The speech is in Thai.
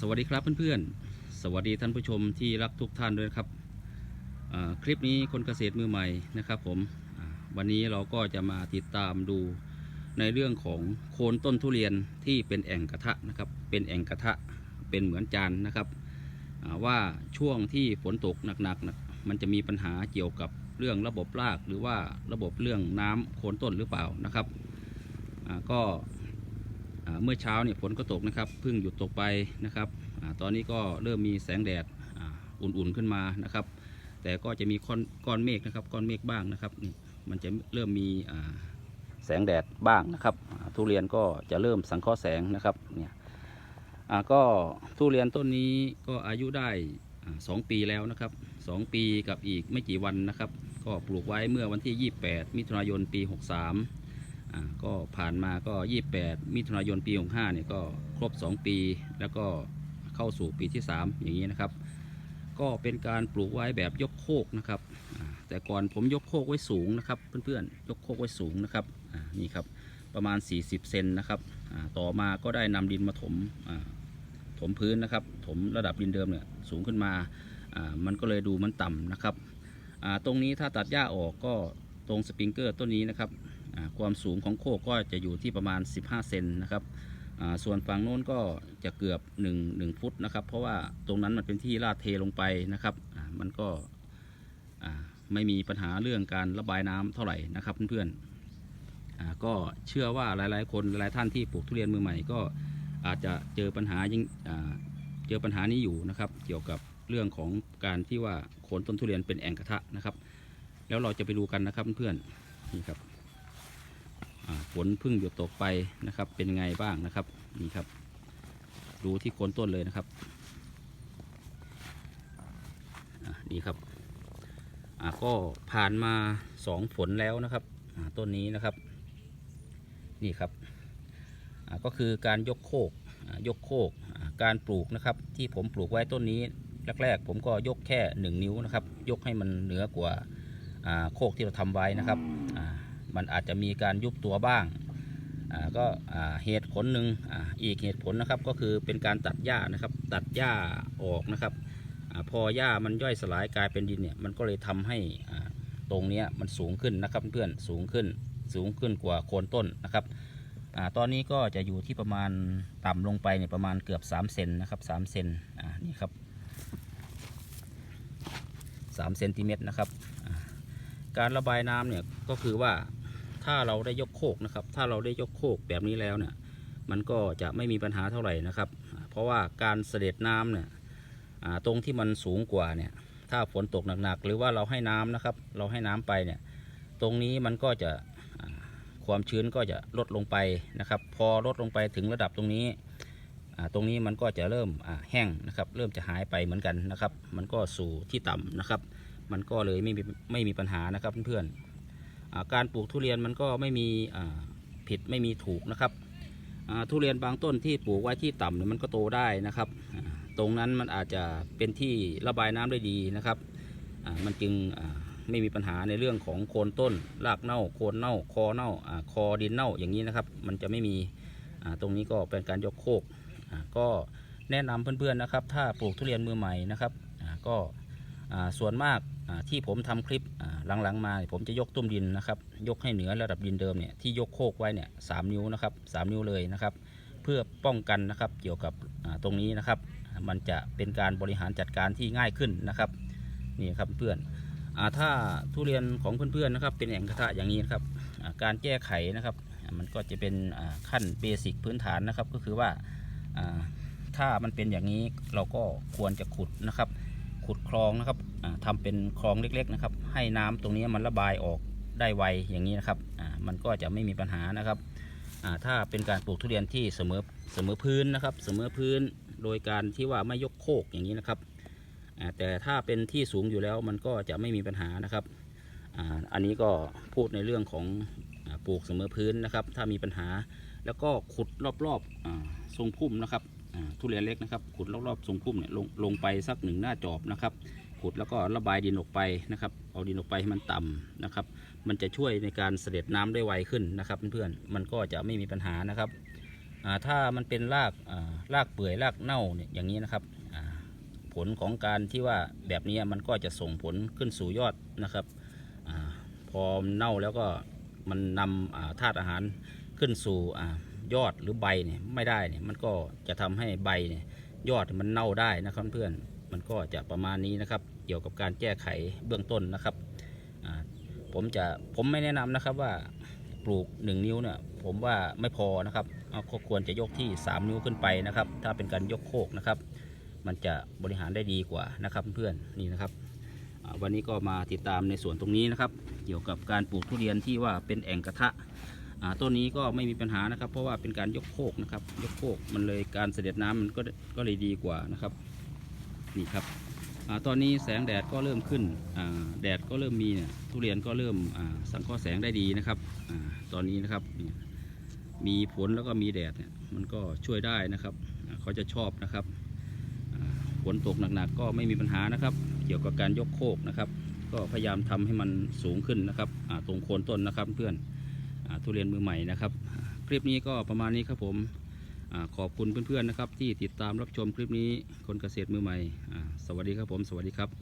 สวัสดีครับเพื่อนๆ สวัสดีท่านผู้ชมที่รักทุกท่านด้วยครับ คลิปนี้คนเกษตรมือใหม่นะครับผมวันนี้เราก็จะมาติดตามดูในเรื่องของโคนต้นทุเรียนที่เป็นแอ่งกระทะนะครับ เป็นแอ่งกระทะเป็นเหมือนจานนะครับว่าช่วงที่ฝนตกหนักๆนะมันจะมีปัญหาเกี่ยวกับเรื่องระบบรากหรือว่าระบบเรื่องน้ำโคนต้นหรือเปล่านะครับก็ เมื่อเช้าเนี่ยฝนก็ตกนะครับเพิ่งหยุดตกไปนะครับอตอนนี้ก็เริ่มมีแสงแดดอุ่นๆขึ้นมานะครับ แต่ก็จะมีก้อนก้อนเมฆนะครับก้อนเมฆบ้างนะครับนี่มันจะเริ่มมีแสงแดดบ้างนะครับ ทุเรียนก็จะเริ่มสังเคราะห์แสงนะครับเนี่ยก็ทุเรียนต้นนี้ก็อายุได้สองปีแล้วนะครับสองปีกับอีกไม่กี่วันนะครับ ก็ปลูกไว้เมื่อวันที่ 28 มิถุนายนปี 63 ก็ผ่านมาก็ 28 มิถุนายนปี 65เนี่ยก็ครบ 2 ปี แล้วก็เข้าสู่ปีที่ 3 อย่างนี้นะครับ ก็เป็นการปลูกไว้แบบยกโคกนะครับ แต่ก่อนผมยกโคกไว้สูงนะครับ เพื่อนๆ ยกโคกไว้สูงนะครับนี่ครับประมาณ 40 เซนนะครับต่อมาก็ได้นำดินมาถมถมพื้นนะครับ ถมระดับดินเดิมเนี่ยสูงขึ้นมา มันก็เลยดูมันต่ำนะครับ ตรงนี้ถ้าตัดหญ้าออกก็ตรงสปริงเกอร์ต้นนี้นะครับ ความสูงของโคกก็จะอยู่ที่ประมาณ 15 เซนนะครับส่วนฝั่งโน้นก็จะเกือบ 1 1 ฟุตนะครับ เพราะว่าตรงนั้นมันเป็นที่ลาดเทลงไปนะครับมันก็ไม่มีปัญหาเรื่องการระบายน้ำเท่าไหร่นะครับเพื่อนๆก็เชื่อว่าหลายๆ คนหลายท่านที่ปลูกทุเรียนมือใหม่ก็อาจจะเจอปัญหายิ่งเจอปัญหานี้อยู่นะครับ เกี่ยวกับเรื่องของการที่ว่าโคนต้นทุเรียนเป็นแอ่งกระทะนะครับ แล้วเราจะไปดูกันนะครับเพื่อนๆนี่ครับ ฝนเพึ่งหยุดตกไปนะครับ เป็นไงบ้างนะครับนี่ครับ ดูที่โคนต้นเลยนะครับนี่ครับก็ผ่านมาสองฝนแล้วนะครับต้นนี้นะครับ นี่ครับก็คือการยกโคกยกโคกการปลูกนะครับ ที่ผมปลูกไว้ต้นนี้แรกๆผมก็ยกแค่หนึ่งนิ้วนะครับ ยกให้มันเหนือกว่าโคกที่เราทำไว้นะครับ มันอาจจะมีการยุบตัวบ้างก็เหตุผลหนึ่งออีกเหตุผลนะครับก็คือเป็นการตัดหญ้านะครับ ตัดหญ้าออกนะครับอพอหญ้ามันย่อยสลายกลายเป็นดินเนี่ยมันก็เลยทำให้ตรงนี้มันสูงขึ้นนะครับเพื่อนสูงขึ้นสูงขึ้นกว่าโคนต้นนะครับอตอนนี้ก็จะอยู่ที่ประมาณต่ำลงไปเนี่ยประมาณเกือบ3เซนนะครับ3เซนนี่ครับ3เซนติเมตรนะครับการระบายน้ำเนี่ยก็คือว่า ถ้าเราได้ยกโคกนะครับ ถ้าเราได้ยกโคกแบบนี้แล้วเนี่ยมันก็จะไม่มีปัญหาเท่าไหร่นะครับ เพราะว่าการเสด็จน้ำเนี่ยตรงที่มันสูงกว่าเนี่ยถ้าฝนตกหนักๆหรือว่าเราให้น้ำนะครับ เราให้น้ำไปเนี่ยตรงนี้มันก็จะความชื้นก็จะลดลงไปนะครับ พอลดลงไปถึงระดับตรงนี้ตรงนี้มันก็จะเริ่มแห้งนะครับ เริ่มจะหายไปเหมือนกันนะครับ มันก็สู่ที่ต่ำนะครับ มันก็เลยไม่มีไม่มีปัญหานะครับเพื่อนๆ การปลูกทุเรียนมันก็ไม่มีผิดไม่มีถูกนะครับทุเรียนบางต้นที่ปลูกไว้ที่ต่ำเนี่ยมันก็โตได้นะครับ ตรงนั้นมันอาจจะเป็นที่ระบายน้ำได้ดีนะครับมันจึงไม่มีปัญหาในเรื่องของโคนต้นรากเน่าโคนเน่าคอเน่าอคอดินเน่าอย่างนี้นะครับ มันจะไม่มีตรงนี้ก็เป็นการยกโคกก็แนะนำเพื่อนๆนะครับ ถ้าปลูกทุเรียนมือใหม่นะครับก็ ส่วนมากที่ผมทำคลิปหลังๆ มาผมจะยกตุ้มดินนะครับ ยกให้เหนือระดับดินเดิมเนี่ยที่ยกโคกไว้เนี่ยสามนิ้วนะครับสามนิ้วเลยนะครับ เพื่อป้องกันนะครับเกี่ยวกับตรงนี้นะครับ มันจะเป็นการบริหารจัดการที่ง่ายขึ้นนะครับนี่ครับเพื่อนอถ้าทุเรียนของเพื่อนๆนะครับ เป็นแอ่งกระทะอย่างนี้นครับการแก้ไขนะครับ มันก็จะเป็นขั้นเบสิกพื้นฐานนะครับ ก็คือว่าถ้ามันเป็นอย่างนี้เราก็ควรจะขุดนะครับ ขุดคลองนะครับอ่าทำเป็นคลองเล็กๆนะครับ ให้น้ำตรงนี้มันระบายออกได้ไวอย่างนี้นะครับมันก็จะไม่มีปัญหานะครับถ้าเป็นการปลูกทุเรียนที่เสมอเสมอพื้นนะครับ เสมอพื้นโดยการที่ว่าไม่ยกโคกอย่างนี้นะครับแต่ถ้าเป็นที่สูงอยู่แล้วมันก็จะไม่มีปัญหานะครับอันนี้ก็พูดในเรื่องของปลูกเสมอพื้นนะครับ ถ้ามีปัญหาแล้วก็ขุดรอบๆทรงพุ่มนะครับ ทุเรียนเล็กนะครับขุดรอบๆทรงพุ่มเนี่ยลงลงไปสักหนึ่งหน้าจอบนะครับขุดแล้วก็ระบายดินออกไปนะครับเอาดินออกไปให้มันต่ำนะครับ มันจะช่วยในการเสด็จน้ำได้ไวขึ้นนะครับเพื่อนๆมันก็จะไม่มีปัญหานะครับถ้ามันเป็นรากรากเปื่อยรากเน่าเนี่ยอย่างนี้นะครับผลของการที่ว่าแบบนี้มันก็จะส่งผลขึ้นสู่ยอดนะครับอพอเน่าแล้วก็มันนำธาตุอาหารขึ้นสู่ ยอดหรือใบเนี่ยไม่ได้เนี่ยมันก็จะทำให้ใบเนี่ยยอดมันเน่าได้นะครับเพื่อนมันก็จะประมาณนี้นะครับ เกี่ยวกับการแก้ไขเบื้องต้นนะครับผมจะผมไม่แนะนำนะครับว่าปลูก 1 นิ้วเนี่ยผมว่าไม่พอนะครับก็ควรจะยกที่ 3 นิ้วขึ้นไปนะครับ ถ้าเป็นการยกโคกนะครับ มันจะบริหารได้ดีกว่านะครับเพื่อนนี่นะครับวันนี้ก็มาติดตามในส่วนตรงนี้นะครับ เกี่ยวกับการปลูกทุเรียนที่ว่าเป็นแอ่งกระทะ ต้นนี้ก็ไม่มีปัญหานะครับ เพราะว่าเป็นการยกโคกนะครับ ยกโคกมันเลยการเสด็จน้ำมันก็ก็เลยดีกว่านะครับนี่ครับอตอนนี้แสงแดดก็เริ่มขึ้นแดดก็เริ่มมีเนี่ยทุเรียนก็เริ่มสังเคราะห์แสงได้ดีนะครับอตอนนี้นะครับมีฝนแล้วก็มีแดดเนี่ยมันก็ช่วยได้นะครับเขาจะชอบนะครับฝนตกหนักๆก็ไม่มีปัญหานะครับ เกี่ยวกับการยกโคกนะครับ ก็พยายามทำให้มันสูงขึ้นนะครับตรงโคนต้นนะครับเพื่อน ทุเรียนมือใหม่นะครับ คลิปนี้ก็ประมาณนี้ครับผมอขอบคุณเพื่อนๆนะครับ ที่ติดตามรับชมคลิปนี้คนเกษตรมือใหม่ สวัสดีครับผม สวัสดีครับ